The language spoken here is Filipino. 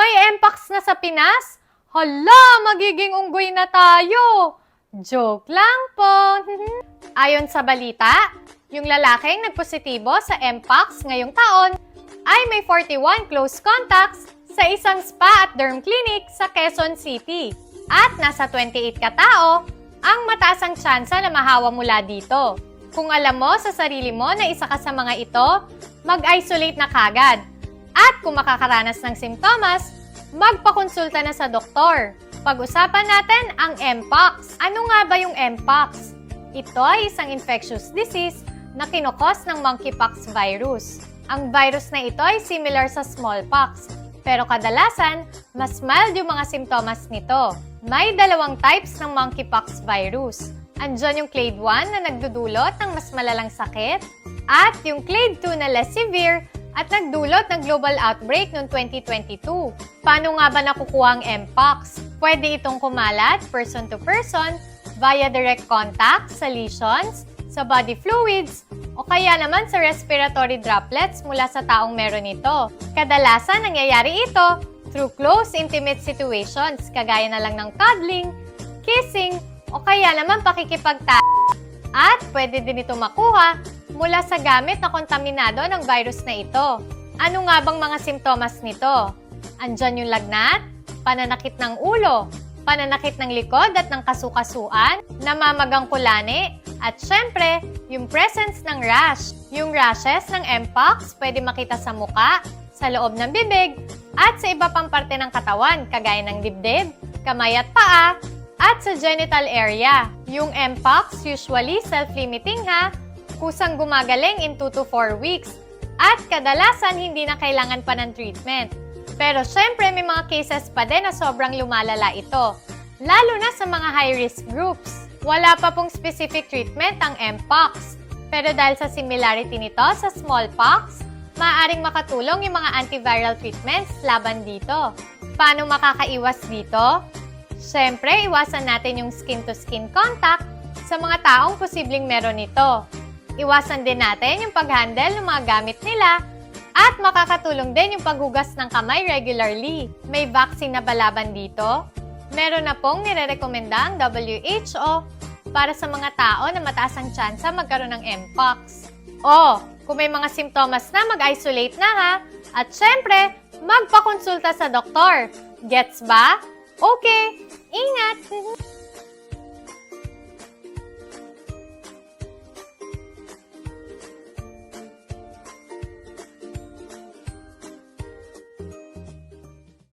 May Mpox na sa Pinas? Hala, magiging unggoy na tayo! Joke lang po. Ayon sa balita, yung lalaking nagpositibo sa Mpox ngayong taon ay may 41 close contacts sa isang spa at derm clinic sa Quezon City. At nasa 28 katao ang mataas ang tsansa na mahawa mula dito. Kung alam mo sa sarili mo na isa ka sa mga ito, mag-isolate na kagad. At kung makakaranas ng simptomas, magpakonsulta na sa doktor. Pag-usapan natin ang Mpox. Ano nga ba yung Mpox? Ito ay isang infectious disease na kinokos ng monkeypox virus. Ang virus na ito ay similar sa smallpox, pero kadalasan, mas mild yung mga simptomas nito. May dalawang types ng monkeypox virus. Andyan yung clade 1 na nagdudulot ng mas malalang sakit, at yung clade 2 na less severe at nagdulot ng global outbreak noong 2022. Paano nga ba nakukuha ang Mpox? Pwede itong kumalat person to person via direct contact sa lesions, sa body fluids, o kaya naman sa respiratory droplets mula sa taong meron ito. Kadalasan nangyayari ito through close intimate situations kagaya na lang ng cuddling, kissing, o kaya naman pakikipagta at pwede din ito makuha mula sa gamit na kontaminado ng virus na ito. Ano nga bang mga simptomas nito? Andyan yung lagnat, pananakit ng ulo, pananakit ng likod at ng kasukasuan, namamagang kulani, at syempre, yung presence ng rash. Yung rashes ng Mpox pwede makita sa muka, sa loob ng bibig, at sa iba pang parte ng katawan, kagaya ng dibdib, kamay at paa, at sa genital area. Yung Mpox usually self-limiting ha, kusang gumagaling in 2 to 4 weeks, at kadalasan hindi na kailangan pa ng treatment. Pero syempre may mga cases pa din na sobrang lumalala ito, lalo na sa mga high-risk groups. Wala pa pong specific treatment ang Mpox, pero dahil sa similarity nito sa smallpox, maaaring makatulong yung mga antiviral treatments laban dito. Paano makakaiwas dito? Siyempre, iwasan natin yung skin-to-skin contact sa mga taong posibleng meron nito. Iwasan din natin yung pag-handle ng mga gamit nila at makakatulong din yung paghugas ng kamay regularly. May vaccine na ba laban dito? Meron na pong nirerekomenda ang WHO para sa mga tao na mataas ang tsansa magkaroon ng Mpox. O, kung may mga simptomas na, mag-isolate na ha. At syempre, magpakonsulta sa doktor. Gets ba? Okay, ingat!